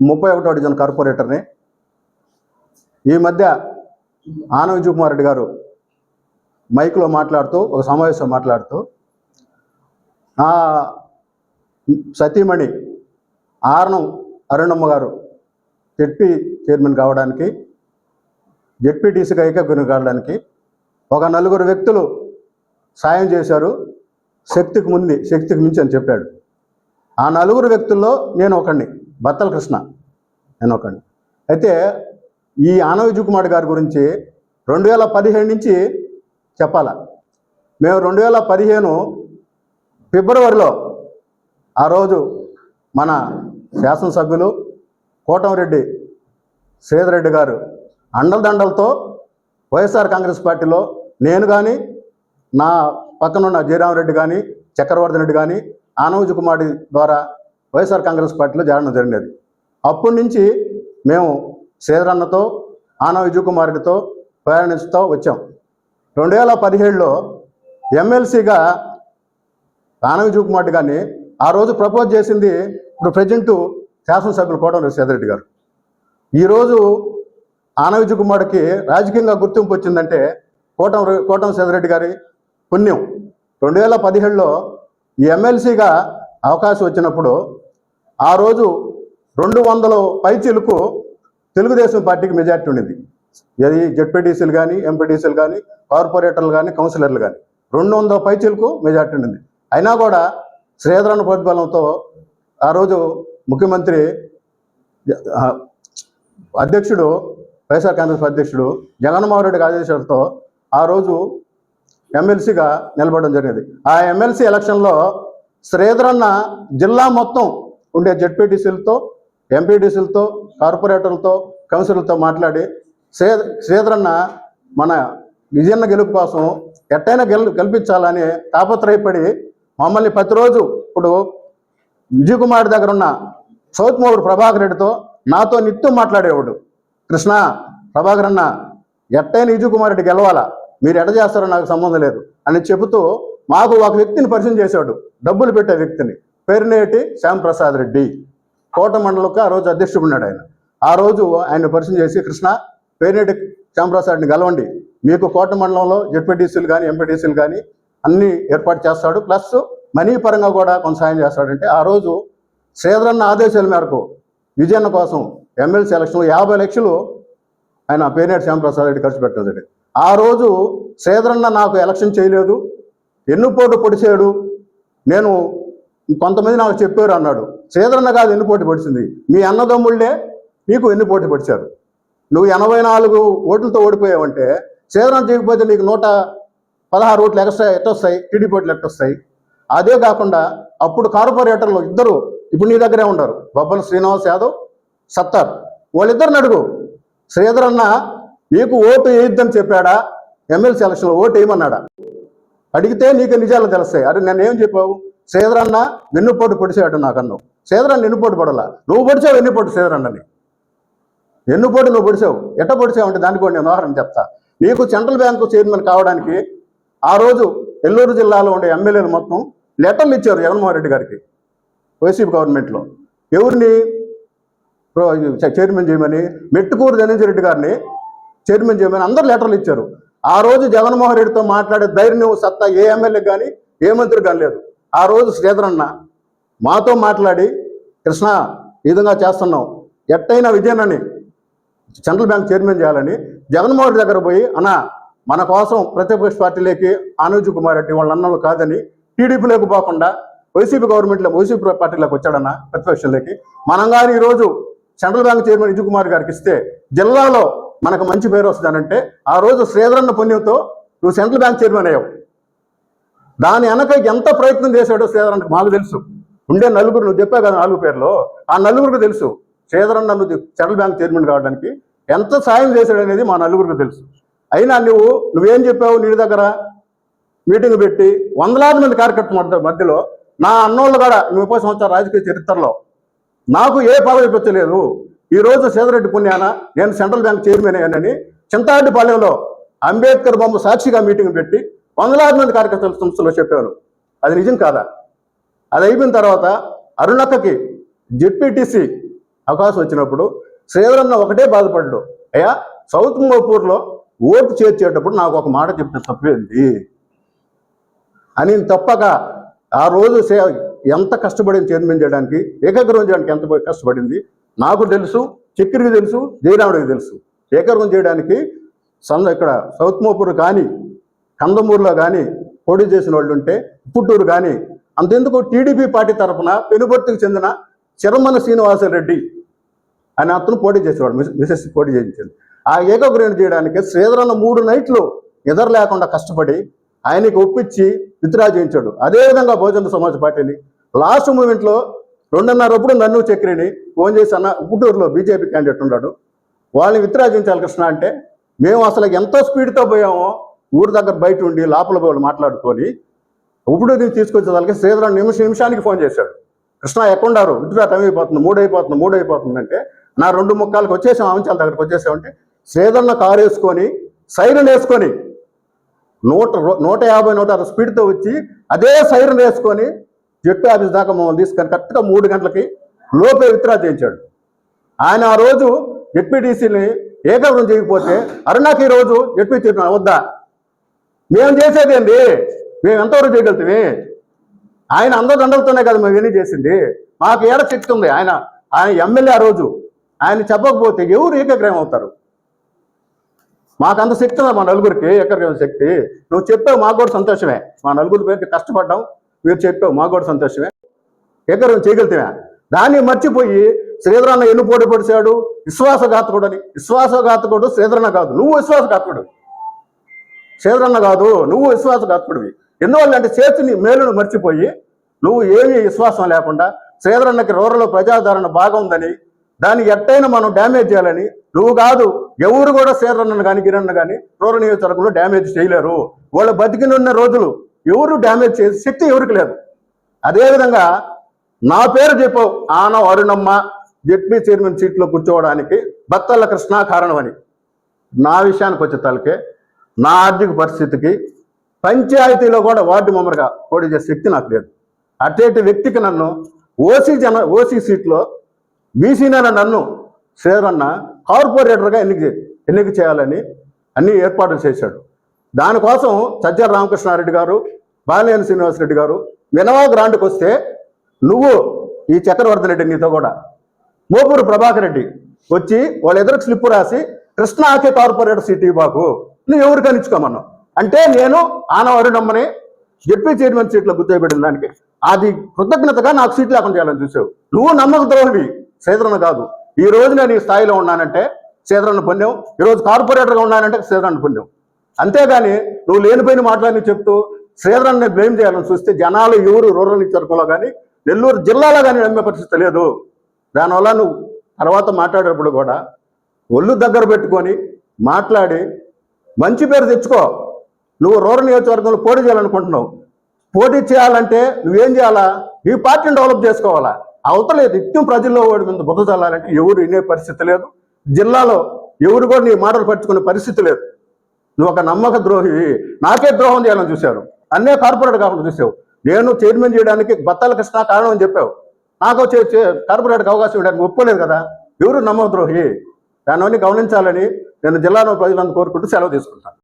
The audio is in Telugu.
ముప్పై ఒకటో డివిజన్ కార్పొరేటర్ని. ఈ మధ్య ఆనవ కుమార్ రెడ్డి గారు మైక్లో మాట్లాడుతూ ఒక సమావేశం మాట్లాడుతూ సతీమణి ఆరణం అరుణమ్మ గారు జెడ్పీ చైర్మన్ కావడానికి జెడ్పీటీసీగా ఏకగ్రహం కావడానికి ఒక నలుగురు వ్యక్తులు సాయం చేశారు. శక్తికి ముందు శక్తికి మించి అని చెప్పాడు. ఆ నలుగురు వ్యక్తుల్లో నేను ఒకడిని బత్తల కృష్ణ. నేను ఒకడిని అయితే ఈ ఆనవ కుమార్ గారి గురించి రెండు వేల పదిహేను నుంచి చెప్పాలా? మేము రెండు వేల పదిహేను ఫిబ్రవరిలో ఆ రోజు మన శాసనసభ్యులు కోటంరెడ్డి శ్రీధరెడ్డి గారు అండలదండలతో వైఎస్ఆర్ కాంగ్రెస్ పార్టీలో నేను కానీ నా పక్కనున్న జయరామరెడ్డి కానీ చక్రవర్ధన్ రెడ్డి కానీ ఆనవజు కుమారి ద్వారా వైఎస్ఆర్ కాంగ్రెస్ పార్టీలో చేరడం జరిగినది. అప్పటి నుంచి మేము శ్రీధరన్నతో ఆనవ విజయకుమారుడితో ప్రయాణిస్తూ వచ్చాం. రెండు వేల పదిహేడులో ఎమ్మెల్సీగా ఆనవ విజయకుమార్ గారిని ఆ రోజు ప్రపోజ్ చేసింది ఇప్పుడు ప్రజెంటు శాసనసభ్యులు కోటం శ్రీధరెడ్డి గారు. ఈరోజు ఆనవిజ కుమార్కి రాజకీయంగా గుర్తింపు వచ్చిందంటే కోటం కోటం శ్రీధరెడ్డి గారి పుణ్యం. రెండు వేల పదిహేడులో ఈ ఎమ్మెల్సీగా అవకాశం వచ్చినప్పుడు ఆ రోజు రెండు వందల పైచీలకు తెలుగుదేశం పార్టీకి మెజార్టీ ఉండింది. అది జెడ్పీటీసీలు కానీ ఎంపీటీసీలు కానీ కార్పొరేటర్లు కానీ కౌన్సిలర్లు కానీ రెండు వందల పైచీలకు మెజార్టీ ఉండింది. అయినా కూడా శ్రీధరణ ప్రోద్బలంతో ఆ రోజు ముఖ్యమంత్రి అధ్యక్షుడు వైఎస్ఆర్ కాంగ్రెస్ అధ్యక్షుడు జగన్మోహన్ రెడ్డి ఆదేశాలతో ఆ రోజు ఎమ్మెల్సీగా నిలబడడం జరిగింది. ఆ ఎమ్మెల్సీ ఎలక్షన్లో శ్రీధరన్న జిల్లా మొత్తం ఉండే జెడ్పీటీసీలతో ఎంపీటీసీలతో కార్పొరేటర్లతో కౌన్సిలర్లతో మాట్లాడి శ్రీ శ్రీధరన్న మన విజయన్న గెలుపు కోసం ఎట్టైనా గెలు గెలిపించాలని తాపత్రయపడి మమ్మల్ని ప్రతిరోజు ఇప్పుడు విజయ్ కుమార్ దగ్గర ఉన్న సౌత్ మోగుడు ప్రభాకర్ రెడ్డితో నాతో నిత్యం మాట్లాడేవాడు. కృష్ణ ప్రభాకర్ అన్న ఎట్టైన విజయ్ రెడ్డి గెలవాలా? మీరు ఎట చేస్తారో నాకు సంబంధం లేదు అని చెబుతూ మాకు ఒక వ్యక్తిని పరిచయం చేశాడు. డబ్బులు పెట్టే వ్యక్తిని. పేరునేటి శ్యాంప్రసాద్ రెడ్డి. కోట మండలంకి ఆ రోజు అధ్యక్షుడు ఉన్నాడు ఆయన. ఆ రోజు ఆయన పరిచయం చేసి కృష్ణ పేరునేటి శ్యాంప్రసాద్ని గెలవండి. మీకు కోట మండలంలో జెడ్పీటీసీలు కానీ ఎంపీటీసీలు కానీ అన్ని ఏర్పాటు చేస్తాడు. ప్లస్ మనీ పరంగా కూడా కొంత సాయం చేస్తాడంటే ఆ రోజు శ్రీధరన్న ఆదేశాల మేరకు విజయన్న కోసం ఎమ్మెల్సీ ఎలక్షన్లో యాభై లక్షలు ఆయన పేనేటి శ్యాంప్రసాద్ రెడ్డి ఖర్చు పెట్టడం ఆ రోజు శ్రీధరన్న నాకు ఎలక్షన్ చేయలేదు ఎన్నుపోటు పొడిచాడు నేను కొంతమంది నాకు చెప్పారు అన్నాడు. శ్రీధరన్న కాదు ఎన్నుపోటు పొడిచింది? మీ అన్నదమ్ముళ్ళే నీకు ఎన్నుపోటు పొడిచారు? నువ్వు ఎనభై నాలుగు ఓట్లతో ఓడిపోయావంటే శ్రీధరన్న చేయకపోతే నీకు నూట పదహారు ఓట్లు ఎక్స్ట్రా ఎట్టొస్తాయి? టీడీపీ ఓట్లు ఎట్టొస్తాయి? అదే కాకుండా అప్పుడు కార్పొరేటర్లు ఇద్దరు ఇప్పుడు నీ దగ్గరే ఉండరు బొబ్బన శ్రీనివాస్ యాదవ్ సత్తార్ వాళ్ళిద్దరిని అడుగు. శ్రీధర్ అన్న నీకు ఓటు వేయొద్దని చెప్పాడా? ఎమ్మెల్సీ ఎలక్షన్లో ఓటు వేయమన్నాడా? అడిగితే నీకు నిజాలు తెలుస్తాయి. అరే నేను ఏం చెప్పావు? శ్రీధర్ అన్న వెన్నుపోటు పొడిచాడు నాకు శ్రీధర్ అన్న వెన్నుపోటు పడలా? నువ్వు పొడిచావు వెన్నుపోటు శ్రీధర్ అన్నని. ఎన్నుపోటు నువ్వు పొడిచావు. ఎట్ట పొడిచావు అంటే దానికి కూడా నేను ఉదాహరణ చెప్తా. నీకు సెంట్రల్ బ్యాంకు చైర్మన్ కావడానికి ఆ రోజు ఎల్లూరు జిల్లాలో ఉండే ఎమ్మెల్యేలు మొత్తం లెటర్లు ఇచ్చారు జగన్మోహన్ రెడ్డి గారికి. వైసీపీ గవర్నమెంట్లో. ఎవరిని? చైర్మన్ చేయమని మెట్టుకూరు ధనంజయ రెడ్డి గారిని చైర్మన్ చేయమని అందరు లెటర్లు ఇచ్చారు. ఆ రోజు జగన్మోహన్ రెడ్డితో మాట్లాడే ధైర్యం సత్తా ఏ ఎమ్మెల్యే కానీ ఏ మంత్రి కానీ లేదు. ఆ రోజు శ్రీధర్ అన్న మాతో మాట్లాడి కృష్ణ ఈ విధంగా చేస్తున్నాం ఎట్టయినా విజయనని సెంట్రల్ బ్యాంక్ చైర్మన్ చేయాలని జగన్మోహన్ రెడ్డి దగ్గర పోయి అన్న మన కోసం ప్రతిపక్ష పార్టీలోకి ఆనోజ్ కుమార్ రెడ్డి వాళ్ళ అన్నలు కాదని టీడీపీలోకి పోకుండా వైసీపీ గవర్నమెంట్లో వైసీపీ పార్టీలోకి వచ్చాడన్న ప్రతిపక్షంలోకి మనం కానీ ఈరోజు సెంట్రల్ బ్యాంక్ చైర్మన్ విజయకుమార్ గారికి ఇస్తే జిల్లాలో మనకు మంచి పేరు వస్తుందనంటే ఆ రోజు శ్రీధరన్న పుణ్యంతో నువ్వు సెంట్రల్ బ్యాంక్ చైర్మన్ అయ్యావు. దాని వెనక ఎంత ప్రయత్నం చేశాడో శ్రీధరన్న మాకు తెలుసు. ఉండే నలుగురు నువ్వు చెప్పావు కదా నాలుగు పేర్లు. ఆ నలుగురికి తెలుసు. శ్రీధరన్న నువ్వు సెంట్రల్ బ్యాంక్ చైర్మన్ కావడానికి ఎంత సాయం చేశాడు అనేది మా నలుగురికి తెలుసు. అయినా నువ్వు నువ్వేం చెప్పావు నీ దగ్గర? మీటింగ్ పెట్టి వందలాది మంది కార్యకర్త మధ్యలో నా అన్నోళ్ళు కూడా ముప్పై సంవత్సరాల రాజకీయ చరిత్రలో నాకు ఏ పదవి ఇప్పించలేదు లేదు. ఈరోజు సేదరెడ్డి పుణ్యాన నేను సెంట్రల్ బ్యాంక్ చైర్మన్ అయ్యానని చింతారెడ్డిపాలెంలో అంబేద్కర్ బొమ్మ సాక్షిగా మీటింగ్ పెట్టి వందలాది మంది కార్యకర్తల సంస్థలో చెప్పాను అది నిజం కాదా? అది అయిపోయిన తర్వాత అరుణక్కకి జెడ్పీటీసీ అవకాశం వచ్చినప్పుడు శ్రీధరన్న ఒకటే బాధపడ్డు అయ్యా సౌత్ మోపూర్లో ఓటు చేర్చేటప్పుడు నాకు ఒక మాట చెప్తే తప్పేంది అని తప్పక ఆ రోజు సే- ఎంత కష్టపడింది చైర్మన్ చేయడానికి ఏకాగ్రహం చేయడానికి ఎంత కష్టపడింది? నాకు తెలుసు చక్రికి తెలుసు జయరాముడికి తెలుసు. ఏకాగ్రహం చేయడానికి సంద ఇక్కడ సౌత్ మోపూర్ కానీ కందమూరులో కానీ పోటీ చేసిన వాళ్ళు ఉంటే పుట్టూరు కానీ అంతెందుకు టీడీపీ పార్టీ తరఫున పెనుబర్తికి చెందిన చిరమన శ్రీనివాసరెడ్డి అని అతను పోటీ చేసేవాడు మిస్- మిసెస్ పోటీ చేయించింది. ఆ ఏకాగ్రహం చేయడానికి శ్రీధరన్న మూడు నైట్లు నిద్ర లేకుండా కష్టపడి ఆయనకి ఒప్పించి విత్డ్రా చేయించాడు. అదేవిధంగా బహుజన సమాజ్ పార్టీని లాస్ట్ మూమెంట్లో రెండున్నరప్పుడు నన్ను చక్రిని ఫోన్ చేసి అన్న గుంటూరులో బీజేపీ క్యాండిడేట్ ఉన్నాడు. వాళ్ళని విత్డ్రా చేయించాలి కృష్ణ అంటే మేము అసలు ఎంతో స్పీడ్తో పోయామో ఊరి దగ్గర బయట ఉండి లోపల పోయి మాట్లాడుకొని ఇప్పుడు నేను తీసుకొచ్చేదానికి శ్రీధరన్ నిమిష నిమిషానికి ఫోన్ చేశాడు. కృష్ణ ఎక్కడున్నారు? విత్డ్రా టైం అయిపోతుంది మూడు అయిపోతుంది మూడు అయిపోతుంది అంటే నా రెండు ముక్కాలకు వచ్చేసాం ఆంచాల దగ్గరకు వచ్చేసామంటే శ్రీధరన్న కారు వేసుకొని సైరన్ వేసుకొని నూట నూట యాభై నూట అరవై స్పీడ్తో వచ్చి అదే సైరన్ వేసుకొని జట్టు ఆఫీస్ దాకా మమ్మల్ని తీసుకొని కరెక్ట్గా మూడు గంటలకి లోపే విత్డ్రా చేయించాడు. ఆయన ఆ రోజు జెడ్పీటీసీని ఏకాగ్రం చేయకపోతే అరుణాకి ఈ రోజు జెడ్పీ చెప్పిన వద్దా? మేము చేసేదేంటి మేము ఎంతవరకు చేయగలుగుతామే? ఆయన అందదండలతోనే కదా మేము ఎన్ని చేసింది. మాకు ఏడ శక్తి ఉంది? ఆయన ఆయన ఎమ్మెల్యే ఆ రోజు. ఆయన చెప్పకపోతే ఎవరు ఏకాగ్రహం అవుతారు? మాకు అంత శక్తి మా నలుగురికి? ఎక్కడికి శక్తి? నువ్వు చెప్పావు మాకు కూడా సంతోషమే. మా నలుగురి పేరుకి కష్టపడ్డాం. మీరు చెప్పావు మాకు కూడా సంతోషమే. ఎక్కడ చేయగలుగుతామే దాన్ని మర్చిపోయి శ్రీధరన్న ఎన్ని పోటీ పొడిచాడు? విశ్వాసఘాతకుడు అని విశ్వాసఘాతకుడు శ్రీధరన్న కాదు. నువ్వు విశ్వాసఘాతకుడు. శ్రీధరన్న కాదు. నువ్వు విశ్వాసఘాతకుడివి. ఎందువల్ల అంటే చేతిని మేలును మర్చిపోయి నువ్వు ఏమీ విశ్వాసం లేకుండా శ్రీధరన్నకి రూరల్ ప్రజాదరణ బాగా ఉందని దాన్ని ఎట్టయినా మనం డ్యామేజ్ చేయాలని నువ్వు కాదు ఎవరు కూడా శ్రీధరన్న కానీ కిరణ్ కానీ రూరల్ నియోజకవర్గంలో డ్యామేజ్ చేయలేరు. వాళ్ళు బతికినున్న రోజులు ఎవరు డ్యామేజ్ చేసే శక్తి ఎవరికి లేదు. అదేవిధంగా నా పేరు చెప్పావు ఆన అరుణమ్మ జెడ్పీ చైర్మన్ సీట్లో కూర్చోవడానికి బత్తల కృష్ణ కారణమని. నా విషయానికి వచ్చే తలకే నా ఆర్థిక పరిస్థితికి పంచాయతీలో కూడా వార్డు మెంబర్గా పోటీ చేసే శక్తి నాకు లేదు. అటువంటి వ్యక్తికి నన్ను ఓసీ జన ఓసీ సీట్లో బీసీ నన్ను శ్రీరన్న కార్పొరేటర్గా ఎన్నిక ఎన్నిక చేయాలని అన్ని ఏర్పాట్లు చేశాడు. దానికోసం సజ్జల రామకృష్ణారెడ్డి గారు బాలినేని శ్రీనివాసరెడ్డి గారు వినవా గ్రాండ్కి వస్తే నువ్వు ఈ చక్రవర్తి రెడ్డి నీతో కూడా. మోపూరు ప్రభాకర్ రెడ్డి వచ్చి వాళ్ళ ఎదురు స్లిప్ రాసి కృష్ణ ఆకే కార్పొరేటర్ సీట్ బాకు నువ్వు ఎవరు కనిచ్చుకోమన్నావు? అంటే నేను ఆనవరుణమ్మని జడ్పీ చైర్మన్ సీట్లో గుర్తుపెట్టిన దానికి. అది కృతజ్ఞతగా నాకు సీట్ లేకుండా చేయాలని చూసావు. నువ్వు నమ్మక ద్రోహివి సేదరణ కాదు. ఈ రోజు నేను ఈ స్థాయిలో ఉన్నానంటే సేదరణ పుణ్యం ఈరోజు కార్పొరేటర్గా ఉన్నానంటే సేదరణ పుణ్యం అంతేగాని నువ్వు లేనిపోయిన మాట్లాడిని చెప్తూ శ్రీధరాన్ని బ్లేమ్ చేయాలని చూస్తే జనాలు ఎవరు రూరల్ నియోజకవర్గంలో కానీ నెల్లూరు జిల్లాలో కానీ నమ్మే పరిస్థితి లేదు. దానివల్ల నువ్వు తర్వాత మాట్లాడేటప్పుడు కూడా ఒళ్ళు దగ్గర పెట్టుకొని మాట్లాడి మంచి పేరు తెచ్చుకో. నువ్వు రూరల్ నియోజకవర్గంలో పోటీ చేయాలనుకుంటున్నావు. పోటీ చేయాలంటే నువ్వేం చేయాలా? నీ పార్టీని డెవలప్ చేసుకోవాలా? అవతల నిత్యం ప్రజల్లో ఓడి మీద బుద్ధ చల్లాలంటే ఎవరు వినే పరిస్థితి లేదు. జిల్లాలో ఎవరు కూడా నీ మాటలు పట్టుకునే పరిస్థితి లేదు. నువ్వు ఒక నమ్మక ద్రోహి నాకే ద్రోహం చేయాలని చూశారు. అన్నే కార్పొరేట్ కాకుండా చూసావు. నేను చైర్మన్ చేయడానికి బత్తాల కృష్ణ కారణం అని చెప్పావు. నాకు కార్పొరేట్కి అవకాశం ఇవ్వడానికి ఒప్పుకోలేదు కదా. ఎవరు నమ్మక ద్రోహి? దానివన్నీ గమనించాలని నేను జిల్లాలో ప్రజలందరూ కోరుకుంటూ సెలవు తీసుకుంటాను.